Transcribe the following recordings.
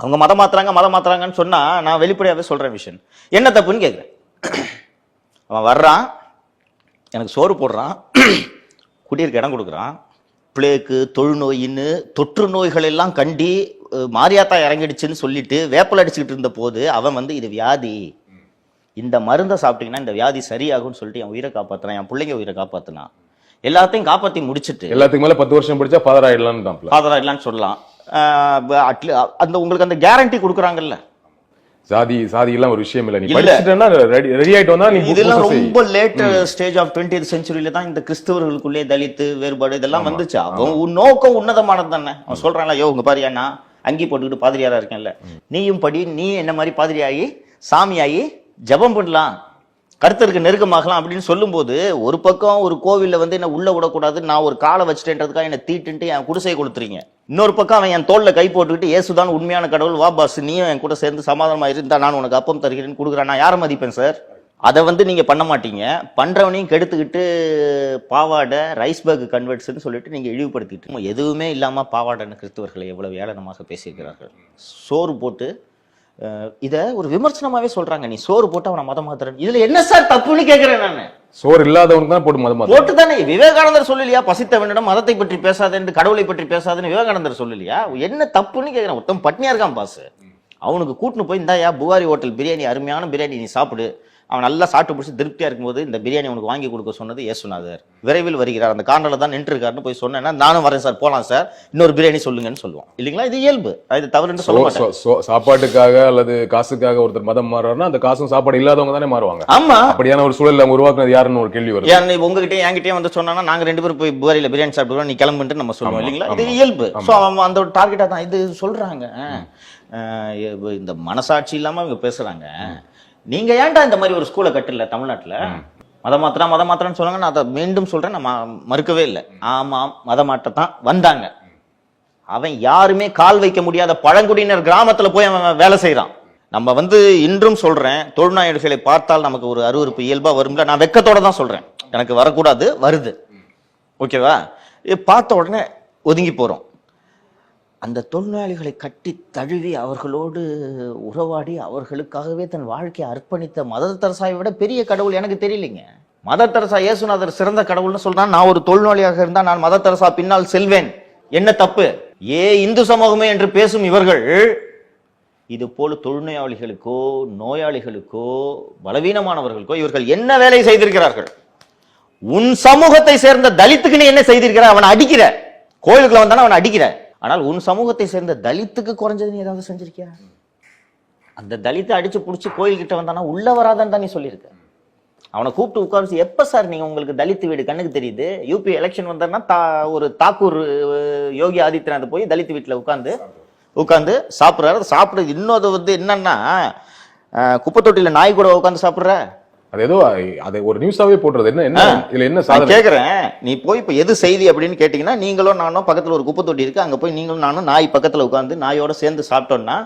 அவங்க மதம் மாத்துறாங்க மதம் மாத்துறாங்கன்னு சொன்னா நான் வெளிப்படையாவே சொல்றேன் விஷயம் என்ன தப்புன்னு கேக்குறேன். அவன் வர்றான் எனக்கு சோறு போடுறான் குடியிருக்க இடம் கொடுக்குறான். பிளேக்கு தொழுநோயின்னு தொற்று நோய்கள் எல்லாம் கண்டி மாரியாத்தா இறங்கிடுச்சுன்னு சொல்லிட்டு வேப்பல் அடிச்சுக்கிட்டு இருந்த போது அவன் வந்து இது வியாதி. இந்த மருந்தை சாப்பிட்டீங்கன்னா இந்த வியாதி சரியாகும்னு சொல்லிட்டு என் உயிரை காப்பாத்துறான் என் பிள்ளைங்க உயிரை காப்பாத்துனான். எல்லாத்தையும் காப்பாத்தி முடிச்சிட்டு எல்லாத்துக்கு மேல பத்து வருஷம் படிச்சா ஃபாதர் ஆயிடலாம்னு தான்ப்ல ஃபாதர் இல்லைன்னு சொல்லலாம். அந்த உங்களுக்கு அந்த கேரண்டி கொடுக்குறாங்கல்ல? சாதி சாதி எல்லாம் ஒரு விஷயம் இல்ல. நீ. படிச்சுட்டேன்னா ரெடி ரெடி ஆயிட்டு வந்தா நீ இதெல்லாம். ரொம்ப லேட் ஸ்டேஜ் ஆஃப் டுவெண்ட்டி செஞ்சுரியில தான் இந்த கிறிஸ்தவர்களுக்குள்ளே தலித்து வேறுபாடு இதெல்லாம் வந்துச்சு. அவன் உன் நோக்கம் உன்னதமானது தானே. அவன் சொல்றான்ல யோ உங்க பாரியா நான் அங்கி போட்டுக்கிட்டு பாதிரியாரா இருக்கேன்ல. நீயும் படி நீ என்ன மாதிரி பாதிரியாகி சாமியாகி ஜெபம் பண்ணலாம் கருத்தருக்கு நெருக்கமாகலாம் அப்படின்னு சொல்லும்போது ஒரு பக்கம் ஒரு கோவில்ல வந்து என்ன உள்ள விடக்கூடாது நான் ஒரு காலை வச்சுட்டேன்றதுக்காக என்ன தீட்டுன்ட்டு என் குடிசையை கொடுத்துறீங்க இன்னொரு பக்கம் அவன் என் தோளில் கை போட்டுக்கிட்டு ஏசுதான் உண்மையான கடவுள் வா பாஸ் நீயும் என் கூட சேர்ந்து சமாதானமாக இருந்தால் நான் உனக்கு அப்பம் தருகிறேன்னு கொடுக்குறேன். நான் யாரை மதிப்பேன் சார் அதை வந்து நீங்கள் பண்ண மாட்டீங்க. பண்ணுறவனையும் கெடுத்துக்கிட்டு பாவாடை ரைஸ் பேக் சொல்லிட்டு நீங்கள் இழிவுபடுத்திட்டு எதுவுமே இல்லாமல் பாவாடைன்னு கிறிஸ்தவர்களை எவ்வளோ ஏளனமாக பேசியிருக்கிறார்கள். சோறு போட்டு இதை ஒரு விமர்சனமாகவே சொல்கிறாங்க நீ சோறு போட்டு அவனை மதம் மாத்துறேன் இதில் என்ன சார் தப்புன்னு கேட்குறேன் நான்? சோறு இல்லாதவனுக்கு தான் போட்டு மதம் போட்டு தானே விவேகானந்தர் சொல்லலையா? பசித்தவனிடம் மதத்தை பற்றி பேசாதேன்னு கடவுளை பற்றி பேசாதுன்னு விவேகானந்தர் சொல்லலையா? என்ன தப்புன்னு கேக்குறேன். ஒருத்தன் பட்னியா இருக்கான் பாஸ் அவனுக்கு கூட்டின்னு போய் இந்தாயா புகாரி ஹோட்டல் பிரியாணி அருமையான பிரியாணி நீ சாப்பிடு. அவன் நல்லா சாப்பிட்டு பிடிச்சி திருப்தியா இருக்கும்போது இந்த பிரியாணி உனக்கு வாங்கி கொடுக்க சொன்னது ஏசுநாதர் விரைவில் வருகிறார். அந்த கார்னர்ல தான் நின்று இருக்காருன்னு போய் சொன்னேன்னா நானும் வரேன் சார் போலாம் சார். இன்னொரு பிரியாணி சொல்லுங்கன்னு சொல்லுவோம் இல்லைங்களா? இது இயல்பு. இது தவறுன்னு சொல்ல மாட்டேன் சாப்பாட்டுக்காக அல்லது காசுக்காக ஒருத்தர் மதம் மாறுறாருன்னா அந்த காசும் சாப்பாடு இல்லாதவங்க தானே மாறுவாங்க. ஆமா. அப்படியான ஒரு சூழல் அவங்க உருவாக்குனது யாருன்னு ஒரு கேள்வி வருது. ஏன் நீ உங்ககிட்டயே என்கிட்டயே வந்து சொன்னா நாங்க ரெண்டு பேரும் போய் புகாரில பிரியாணி சாப்பிடுவோம் நீ கிளம்புன்ட்டு நம்ம சொல்லுவோம். இல்லைங்களா. இது இயல்பு. சோ அவன் அந்த ஒரு டார்கெட்டா தான். இது சொல்றாங்க. இந்த மனசாட்சி இல்லாம இவங்க பேசுறாங்க. நீங்க ஏன்டா இந்த மாதிரி ஒரு ஸ்கூலை கட்டல தமிழ்நாட்டுல? மத மாத்திரா மத மாத்திரான்னு சொன்னாங்க நான் அதை மீண்டும் சொல்றேன் நான் மறுக்கவே இல்லை. ஆமாம் மத மாற்றத்தான் வந்தாங்க. அவன் யாருமே கால் வைக்க முடியாத பழங்குடியினர் கிராமத்துல போய் அவன் வேலை செய்றான். நம்ம வந்து இன்றும் சொல்றேன் தொழுநாயர்களை பார்த்தால் நமக்கு ஒரு அருவருப்பு இயல்பா வரும்ல நான் வெக்கத்தோட தான் சொல்றேன். எனக்கு வரக்கூடாது வருது. ஓகேவா? பார்த்த உடனே ஒதுங்கி போறோம். அந்த தொழிலாளிகளை கட்டி தழுவி அவர்களோடு உறவாடி அவர்களுக்காகவே தன் வாழ்க்கையை அர்ப்பணித்த மதர் தெரசாவை விட பெரிய கடவுள் எனக்கு தெரியலைங்க. மதர் தெரசா இயேசுநாதர் சிறந்த கடவுள்னு சொல்றான். நான் ஒரு தொழிலாளியாக இருந்தால் நான் மதர் தெரசா பின்னால் செல்வேன். என்ன தப்பு? ஏ இந்து சமூகமே என்று பேசும் இவர்கள் இது போல தொழுநோயாளிகளுக்கோ நோயாளிகளுக்கோ பலவீனமானவர்களுக்கோ இவர்கள் என்ன வேலை செய்திருக்கிறார்கள்? உன் சமூகத்தை சேர்ந்த தலித்துக்கு நீ என்ன செய்திருக்கிற? அவனை அடிக்கிற. கோயிலுக்குள்ள வந்தானே அவனை அடிக்கிற. ஆனால் உன் சமூகத்தை சேர்ந்த தலித்துக்கு குறைஞ்சது நீ ஏதாவது செஞ்சிருக்கியா? அந்த தலித்தை அடிச்சு பிடிச்சி கோயில்கிட்ட வந்தானா உள்ள வராதான்னு தான் நீ சொல்லியிருக்க. அவனை கூப்பிட்டு உட்காந்து எப்போ சார் நீங்கள் உங்களுக்கு தலித்து வீடு கண்ணுக்கு தெரியுது? யூபி எலெக்ஷன் வந்தாருன்னா தா ஒரு தாக்கூர் யோகி ஆதித்யநாத் போய் தலித்து வீட்டில் உட்காந்து உட்காந்து சாப்பிட்றாரு. சாப்பிட்றது இன்னொரு வந்து என்னன்னா குப்பை தொட்டியில் நாய் கூட உட்காந்து சாப்பிட்ற. அது ஏதோ அது ஒரு நியூஸாவே போடுறது. என்ன என்ன இதுல என்ன சாதனை? கேக்குறேன். நீ போய் இப்ப எது செய்தி அப்படின்னு கேட்டீங்கன்னா நீங்களும் நானும் பக்கத்துல ஒரு குப்பை தொட்டி இருக்கு. அங்க போய் நீங்களும் நானும் நாய் பக்கத்துல உட்காந்து நாயோட சேர்ந்து சாப்பிட்டோம்னா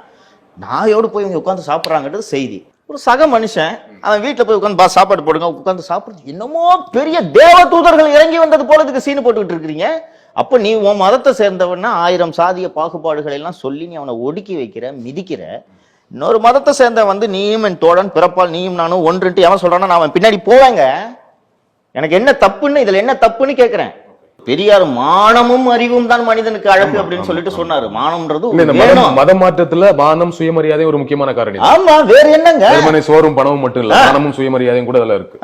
நாயோடு போய் இவங்க உட்காந்து சாப்பிடுறாங்கன்றது செய்தி. ஒரு சக மனுஷன் அவன் வீட்டுல போய் உட்காந்து பா சாப்பாடு போடுங்க. உட்காந்து சாப்பிடுறது என்னமோ பெரிய தேவ தூதர்கள் இறங்கி வந்தது போல இதுக்கு சீனு போட்டுக்கிட்டு இருக்கிறீங்க. அப்ப நீ உன் மதத்தை சேர்ந்தவன்னா ஆயிரம் சாதிய பாகுபாடுகள் எல்லாம் சொல்லி நீ அவனை ஒடுக்கி வைக்கிற மிதிக்கிற. இன்னொரு மதத்தை சேர்ந்த வந்து நீயும் என் தோழன் பிறப்பால் நீயும் நானும் ஒன்றுட்டு எவன் சொல்றானா நான் அவன் பின்னாடி போவேங்க. எனக்கு என்ன தப்புன்னு இதுல என்ன தப்புன்னு கேக்குறேன் பெரியார் மானமும் அறிவும் தான் மனிதனுக்கு அழகு அப்படின்னு சொல்லிட்டு சொன்னாரு. மானம்ன்றது மத மாற்றத்துல மானம் சுயமரியாதை ஒரு முக்கியமான காரணி ஆமா வேற என்னங்க? சோறும் பணமும் மட்டும் இல்ல மானமும் சுயமரியாதையும் கூட அதுல இருக்கு.